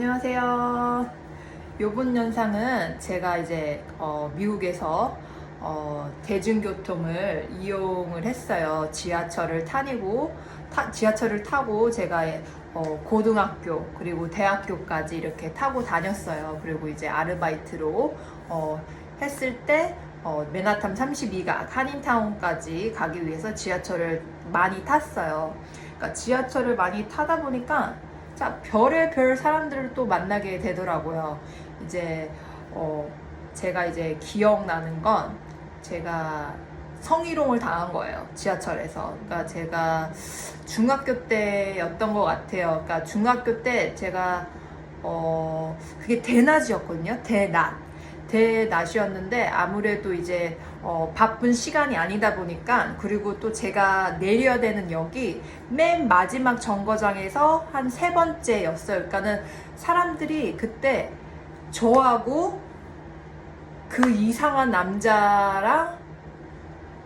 안녕하세요. 요번 영상은 제가 이제 어, 미국에서 어, 대중교통을 이용을 했어요. 지하철을 타니고 타- 지하철을 타고 제가 어, 고등학교 그리고 대학교까지 이렇게 타고 다녔어요. 그리고 이제 아르바이트로 어, 했을 때 어, 맨하탄 32가 한인타운까지 가기 위해서 지하철을 많이 탔어요. 그러니까 지하철을 많이 타다 보니까 자, 별의 별 사람들을 또 만나게 되더라고요. 이제, 어, 제가 이제 기억나는 건 제가 성희롱을 당한 거예요. 지하철에서. 그러니까 제가 중학교 때였던 것 같아요. 그러니까 중학교 때 제가, 어, 그게 대낮이었거든요. 대낮. 대낮이었는데 아무래도 이제 어, 바쁜 시간이 아니다 보니까 그리고 또 제가 내려야 되는 역이 맨 마지막 정거장에서 한 세 번째였어요. 그러니까는 사람들이 그때 저하고 그 이상한 남자랑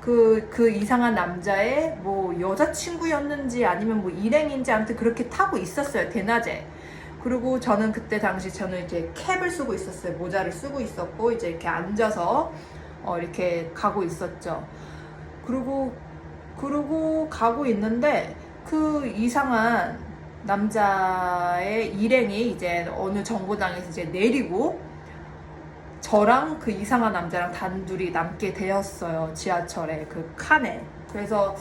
그, 그 이상한 남자의 뭐 여자친구였는지 아니면 뭐 일행인지 아무튼 그렇게 타고 있었어요. 대낮에. 그리고 저는 그때 당시 저는 이제 캡을 쓰고 있었어요. 모자를 쓰고 있었고 이제 이렇게 앉아서 어, 이렇게 가고 있었죠. 그리고 그러고 가고 있는데 그 이상한 남자의 일행이 이제 어느 정거장에서 이제 내리고 저랑 그 이상한 남자랑 단둘이 남게 되었어요. 지하철에 그 칸에. 그래서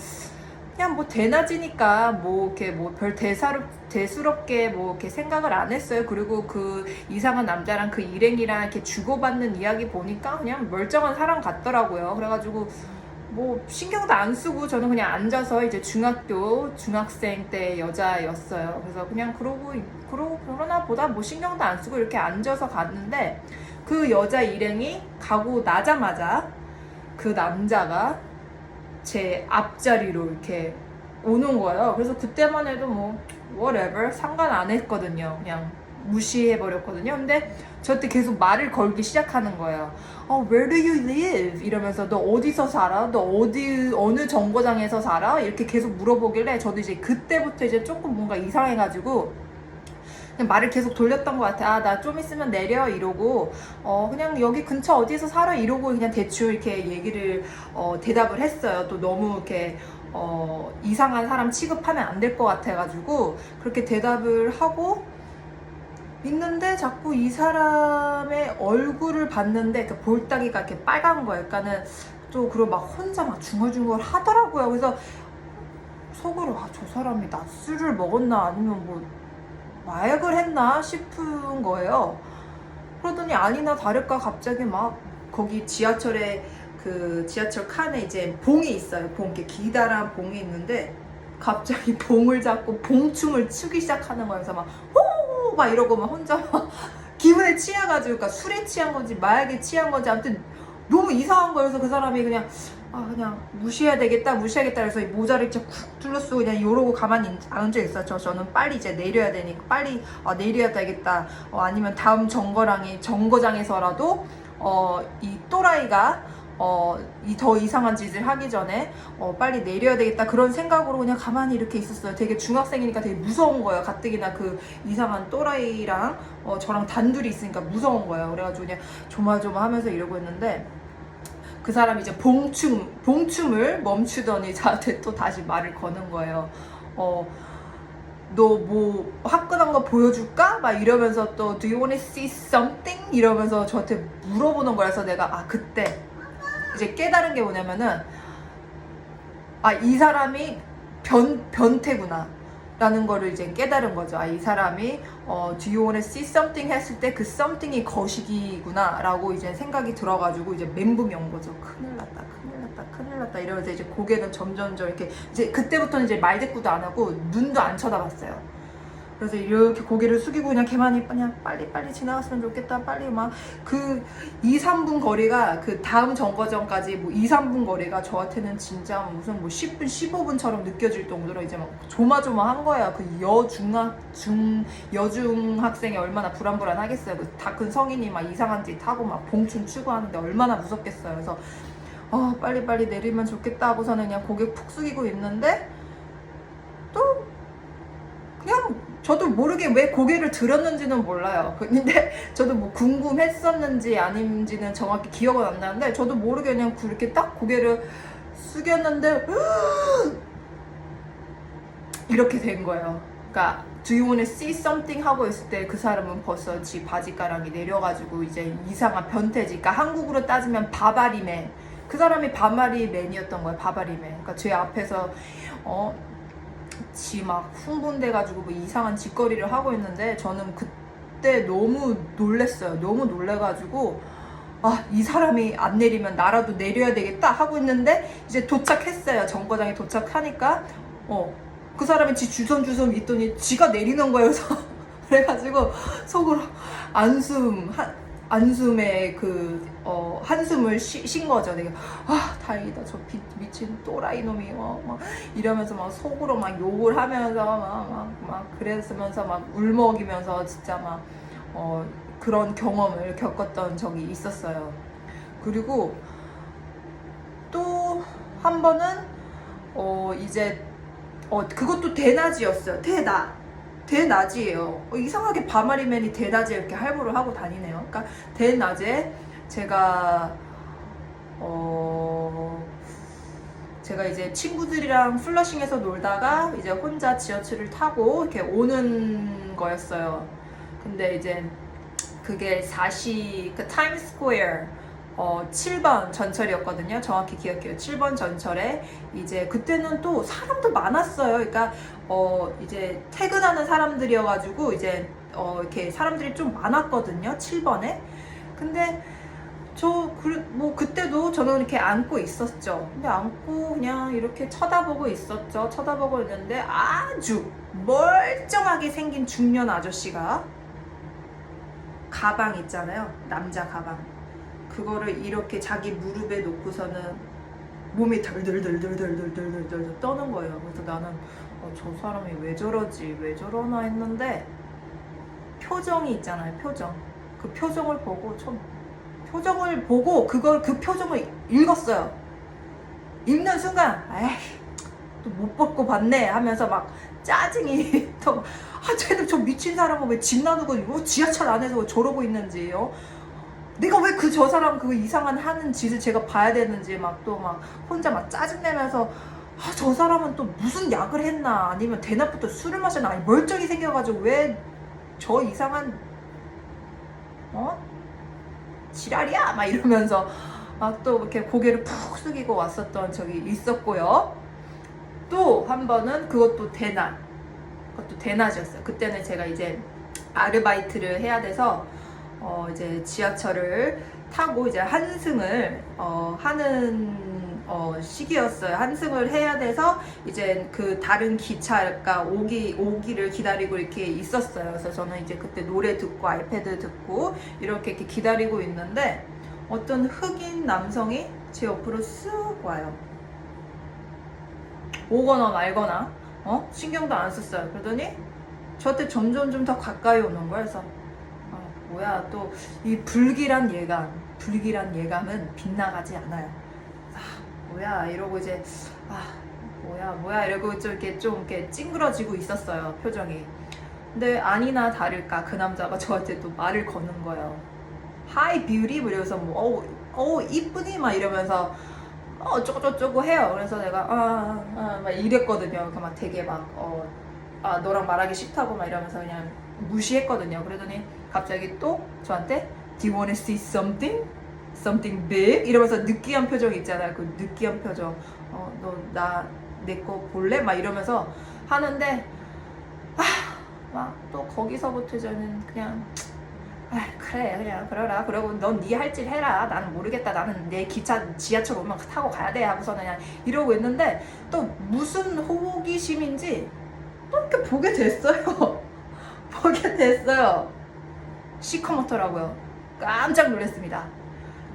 그냥 뭐 대낮이니까 뭐 이렇게 뭐 별 대사롭 대수롭게 뭐 이렇게 생각을 안 했어요. 그리고 그 이상한 남자랑 그 일행이랑 이렇게 주고받는 이야기 보니까 그냥 멀쩡한 사람 같더라고요. 그래가지고 뭐 신경도 안 쓰고 저는 그냥 앉아서 이제 중학교 중학생 때 여자였어요. 그래서 그냥 그러고 그러고 그러나 보다 뭐 신경도 안 쓰고 이렇게 앉아서 갔는데 그 여자 일행이 가고 나자마자 그 남자가 제 앞자리로 이렇게 오는 거예요. 그래서 그때만 해도 뭐 whatever 상관 안 했거든요. 그냥 무시해 버렸거든요. 근데 저한테 계속 말을 걸기 시작하는 거예요. 어, where do you live? 이러면서 너 어디서 살아? 너 어디 어느 정거장에서 살아? 이렇게 계속 물어보길래 저도 이제 그때부터 이제 조금 뭔가 이상해가지고 그냥 말을 계속 돌렸던 것 같아. 아, 나 좀 있으면 내려 이러고, 어, 그냥 여기 근처 어디서 살아 이러고 그냥 대충 이렇게 얘기를, 어, 대답을 했어요. 또 너무 이렇게, 어, 이상한 사람 취급하면 안 될 것 같아가지고, 그렇게 대답을 하고, 있는데 자꾸 이 사람의 얼굴을 봤는데 그 볼따기가 이렇게 빨간 거예요. 그러니까는 또 그리고 막 혼자 막 중얼중얼 하더라고요. 그래서 속으로 아, 저 사람이 낮술을 먹었나 아니면 뭐 마약을 했나 싶은 거예요. 그러더니 아니나 다를까 갑자기 막 거기 지하철에 그 지하철 칸에 이제 봉이 있어요. 봉 이렇게 기다란 봉이 있는데 갑자기 봉을 잡고 봉춤을 추기 시작하는. 그래서 막 호호 막 이러고 막 혼자 막 기분에 취해가지고 그러니까 술에 취한 건지 마약에 취한 건지 아무튼 너무 이상한 거여서 그 사람이 그냥 아 그냥 무시해야 되겠다 무시하겠다 이 모자를 진짜 쿡 둘러쓰고 그냥 이러고 가만히 앉아 있었죠 저는 빨리 이제 내려야 되니까 빨리 아, 내려야 되겠다 어, 아니면 다음 정거장에 정거장에서라도 어, 이 또라이가 어, 이 더 이상한 짓을 하기 전에 어, 빨리 내려야 되겠다 그런 생각으로 그냥 가만히 이렇게 있었어요. 되게 중학생이니까 되게 무서운 거예요. 가뜩이나 그 이상한 또라이랑 어, 저랑 단둘이 있으니까 무서운 거예요. 그래가지고 그냥 조마조마하면서 이러고 있는데 그 사람이 이제 봉춤 봉춤을 멈추더니 저한테 또 다시 말을 거는 거예요. 어. 너 뭐 화끈한 거 보여줄까? 막 이러면서 또 Do you wanna see something? 이러면서 저한테 물어보는 거라서 내가 아 그때 이제 깨달은 게 뭐냐면은 아 이 사람이 변 변태구나 라는 거를 이제 깨달은 거죠. 아 이 사람이 어 Do you wanna see something 했을 때 그 something이 거시기구나 라고 이제 생각이 들어가지고 이제 멘붕이 온 거죠. 큰일 났다 큰일 났다 큰일 났다 이러면서 이제 고개는 점점점 이렇게 이제 그때부터는 이제 말 대꾸도 안 하고 눈도 안 쳐다봤어요. 그래서 이렇게 고개를 숙이고 그냥 걔만이 그냥 빨리 빨리 지나갔으면 좋겠다. 빨리 막 그 2, 3분 거리가 그 다음 정거장까지 뭐 2, 3분 거리가 저한테는 진짜 무슨 뭐 10분 15분처럼 느껴질 정도로 이제 막 조마조마한 거야. 그 여중학 중 여중 학생이 얼마나 불안불안하겠어요. 그 다 큰 성인이 막 이상한 짓 하고 막 봉춤 추고 하는데 얼마나 무섭겠어요. 그래서 어 빨리 빨리 내리면 좋겠다 하고서는 그냥 고개 푹 숙이고 있는데 또 그냥 저도 뭐 모르게 왜 고개를 들었는지는 몰라요. 근데 저도 뭐 궁금했었는지 아닌지는 정확히 기억은 안 나는데 저도 모르게 그냥 그렇게 딱 고개를 숙였는데 이렇게 된 거예요. 그러니까 Do you wanna see something 하고 있을 때 그 사람은 벌써 지 바지가랑이 내려가지고 이제 이상한 변태지. 그러니까 한국으로 따지면 바바리맨. 그 사람이 바바리맨이었던 거예요. 바바리맨. 그러니까 제 앞에서 어. 지 막 흥분돼가지고 뭐 이상한 짓거리를 하고 있는데 저는 그때 너무 놀랬어요. 너무 놀래가지고 아 이 사람이 안 내리면 나라도 내려야 되겠다 하고 있는데 이제 도착했어요. 정거장에 도착하니까 어 그 사람이 지 주섬주섬 있더니 지가 내리는 거예요. 그래서 그래가지고 속으로 안숨 한 안숨에 그 어, 한숨을 쉬, 쉰 거죠. 내가 아 다행이다 저 비, 미친 또라이 놈이 어, 막 이러면서 막 속으로 막 욕을 하면서 막막 막 그랬으면서 막 울먹이면서 진짜 막 어, 그런 경험을 겪었던 적이 있었어요. 그리고 또 한 번은 어 이제 어 그것도 대낮이었어요. 대낮. 대낮이에요. 어, 이상하게 바마리맨이 대낮에 이렇게 할부를 하고 다니네요. 그러니까 대낮에 제가 어 제가 이제 친구들이랑 플러싱에서 놀다가 이제 혼자 지하철을 타고 이렇게 오는 거였어요. 근데 이제 그게 4시 그 타임스퀘어 어 7번 전철이었거든요. 정확히 기억해요. 7번 전철에 이제 그때는 또 사람도 많았어요. 그러니까 어 이제 퇴근하는 사람들이어가지고 이제 어 이렇게 사람들이 좀 많았거든요. 7번에. 근데 저뭐 그때도 저는 이렇게 안고 있었죠. 근데 안고 그냥 이렇게 쳐다보고 있었죠. 쳐다보고 있는데 아주 멀쩡하게 생긴 중년 아저씨가 가방 있잖아요. 남자 가방. 그거를 이렇게 자기 무릎에 놓고서는 몸이 덜덜덜덜덜덜덜덜 떠는 거예요. 그래서 나는 어, 저 사람이 왜 저러지? 왜 저러나 했는데 표정이 있잖아요. 표정. 그 표정을 보고 좀 표정을 보고 그걸 그 표정을 읽었어요. 읽는 순간 에이 또못 벗고 봤네 하면서 막 짜증이 또 아, 쟤들 저 미친 사람은 왜 집 나누고 뭐 지하철 안에서 저러고 있는지요. 내가 왜 그 저 사람 그 이상한 하는 짓을 제가 봐야 되는지 막 또 막 혼자 막 짜증내면서 아, 저 사람은 또 무슨 약을 했나 아니면 대낮부터 술을 마셨나 아니 멀쩡히 생겨가지고 왜 저 이상한 어 지랄이야 막 이러면서 막 또 이렇게 고개를 푹 숙이고 왔었던 적이 있었고요. 또 한 번은 그것도 대낮 그것도 대낮이었어요. 그때는 제가 이제 아르바이트를 해야 돼서 어 이제 지하철을 타고 이제 한승을 어 하는 어 시기였어요. 한승을 해야 돼서 이제 그 다른 기차가 오기 오기를 기다리고 이렇게 있었어요. 그래서 저는 이제 그때 노래 듣고 아이패드 듣고 이렇게 이렇게 기다리고 있는데 어떤 흑인 남성이 제 옆으로 쓱 와요. 오거나 말거나 어 신경도 안 썼어요. 그러더니 저한테 점점 좀 더 가까이 오는 거예요. 그래서 아, 뭐야 또이 불길한 예감, 불길한 예감은 빗나가지 않아요. 아 뭐야 이러고 이제 아 뭐야 뭐야 이러고 좀 이렇게 좀 이렇게 찡그러지고 있었어요 표정이. 근데 아니나 다를까 그 남자가 저한테 또 말을 거는 거예요. 하이 뷰티 이러면서 뭐 어우 어우 이쁘니 막 이러면서 어 어쩌고저쩌고 해요. 그래서 내가 아, 아, 막 이랬거든요. 그막 되게 막 어, 아 너랑 말하기 싫다고 막 이러면서 그냥 무시했거든요. 그러더니 갑자기 또 저한테 Do you wanna see something? Something big? 이러면서 느끼한 표정 있잖아요. 그 느끼한 표정. 어 너 나 내 거 볼래? 막 이러면서 하는데 아 막 또 거기서부터 저는 그냥 아 그래 그냥 그러라 그러고 넌 네 할 일 해라 나는 모르겠다 나는 내 기차 지하철 오면 타고 가야 돼 하고서는 그냥 이러고 있는데 또 무슨 호기심인지 또 이렇게 보게 됐어요 보게 됐어요. 시커멓더라고요. 깜짝 놀랐습니다.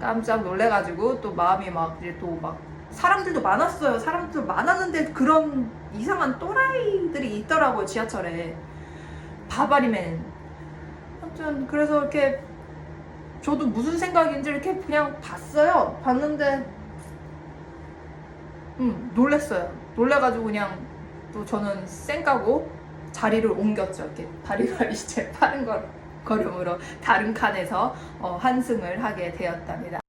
깜짝 놀래가지고 또 마음이 막 이제 또 막 사람들도 많았어요. 사람들 많았는데 그런 이상한 또라이들이 있더라고요 지하철에. 바바리맨. 아무튼 그래서 이렇게 저도 무슨 생각인지 이렇게 그냥 봤어요. 봤는데 음 놀랬어요. 놀래가지고 그냥 또 저는 쌩까고 자리를 옮겼죠. 이렇게 바리바리 이제 빠른 걸, 걸음으로 다른 칸에서 어, 환승을 하게 되었답니다.